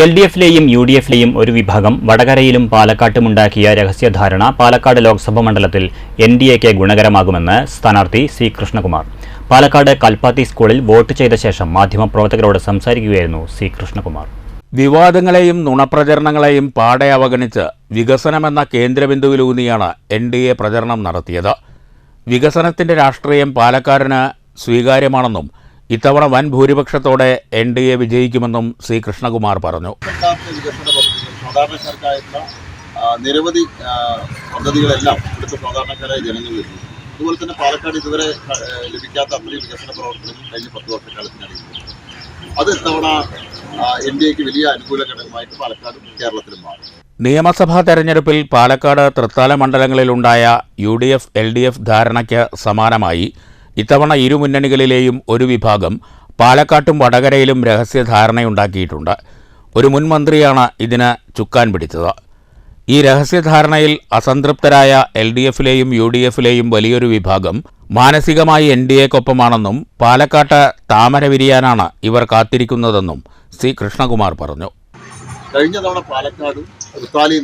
L D എഫിലെയും U D എഫിലെയും ഒരു വിഭാഗം വടകരയിലും പാലക്കാട്ടുമുണ്ടാക്കിയ രഹസ്യധാരണ പാലക്കാട് ലോക്സഭാ മണ്ഡലത്തിൽ എൻ ഡി എക്ക് ഗുണകരമാകുമെന്ന് സ്ഥാനാർത്ഥി സി കൃഷ്ണകുമാർ. പാലക്കാട് കൽപ്പാത്തി സ്കൂളിൽ വോട്ട് ചെയ്ത ശേഷം മാധ്യമപ്രവർത്തകരോട് സംസാരിക്കുകയായിരുന്നു സി കൃഷ്ണകുമാർ. വിവാദങ്ങളെയും നുണപ്രചരണങ്ങളെയും പാടെ അവഗണിച്ച് വികസനമെന്ന കേന്ദ്രബിന്ദുവിലൂന്നിയാണ് എൻ ഡി എ പ്രചരണം നടത്തിയത്. വികസനത്തിന്റെ രാഷ്ട്രീയം പാലക്കാടിന് സ്വീകാര്യമാണെന്നും ഇത്തവണ വൻ ഭൂരിപക്ഷത്തോടെ എൻ ഡി എ വിജയിക്കുമെന്നും ശ്രീ കൃഷ്ണകുമാർ പറഞ്ഞു. നിരവധി പദ്ധതികളെല്ലാം ഇവിടുത്തെ സാധാരണക്കാരായ ജനങ്ങൾ വരുന്നു അതുപോലെ തന്നെ പാലക്കാട് ഇതുവരെ ലഭിക്കാത്ത അത്രയും വികസന പ്രവർത്തനങ്ങൾ കഴിഞ്ഞ പത്ത് വർഷക്കാലത്തിനിടയിൽ അത് ഇത്തവണ എൻ ഡി എക്ക് വലിയ അനുകൂല ഘടകമായിട്ട് പാലക്കാടും കേരളത്തിലും മാറും. നിയമസഭാ തെരഞ്ഞെടുപ്പിൽ Palakkad Thrithala മണ്ഡലങ്ങളിലുണ്ടായ U D F L D F ധാരണയ്ക്ക് സമാനമായി. ഇത്തവണ ഇരു മുന്നണികളിലെയും ഒരു വിഭാഗം പാലക്കാട്ടും വടകരയിലും രഹസ്യധാരണയുണ്ടാക്കിയിട്ടുണ്ട്. ഒരു മുൻമന്ത്രിയാണ് ഇതിന് ചുക്കാൻ പിടിച്ചത്. ഈ രഹസ്യധാരണയിൽ അസംതൃപ്തരായ എൽ ഡി എഫിലെയും യു ഡി എഫിലെയും വലിയൊരു വിഭാഗം മാനസികമായി എൻ ഡി എക്കൊപ്പമാണെന്നും പാലക്കാട്ട് താമര വിരിയാനാണ് ഇവർ കാത്തിരിക്കുന്നതെന്നും സി കൃഷ്ണകുമാർ പറഞ്ഞു. കഴിഞ്ഞ തവണ പാലക്കാടും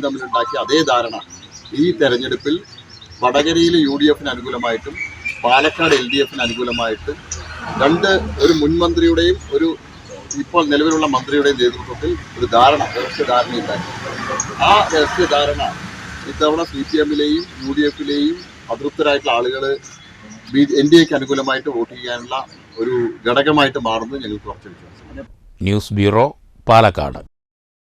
തമ്മിലുണ്ടാക്കിയ അതേ ധാരണ ഈ തെരഞ്ഞെടുപ്പിൽ വടകരയിലെ യു ഡി എഫിന് അനുകൂലമായിട്ടും പാലക്കാട് എൽ ഡി എഫിന് അനുകൂലമായിട്ട് രണ്ട് ഒരു മുൻമന്ത്രിയുടെയും ഒരു ഇപ്പോൾ നിലവിലുള്ള മന്ത്രിയുടെയും നേതൃത്വത്തിൽ ഒരു ധാരണ രഹസ്യ ധാരണയുണ്ടായി ആ രഹസ്യ ധാരണ ഇത്തവണ സി പി എമ്മിലെയും യു ഡി എഫിലെയും അതൃപ്തരായിട്ടുള്ള ആളുകൾ ബി എൻ ഡി എക്ക് അനുകൂലമായിട്ട് വോട്ട് ചെയ്യാനുള്ള ഒരു ഘടകമായിട്ട് മാറുന്നത് ഞങ്ങൾക്ക് കുറച്ച് വിശ്വാസം ന്യൂസ് ബ്യൂറോ പാലക്കാട്.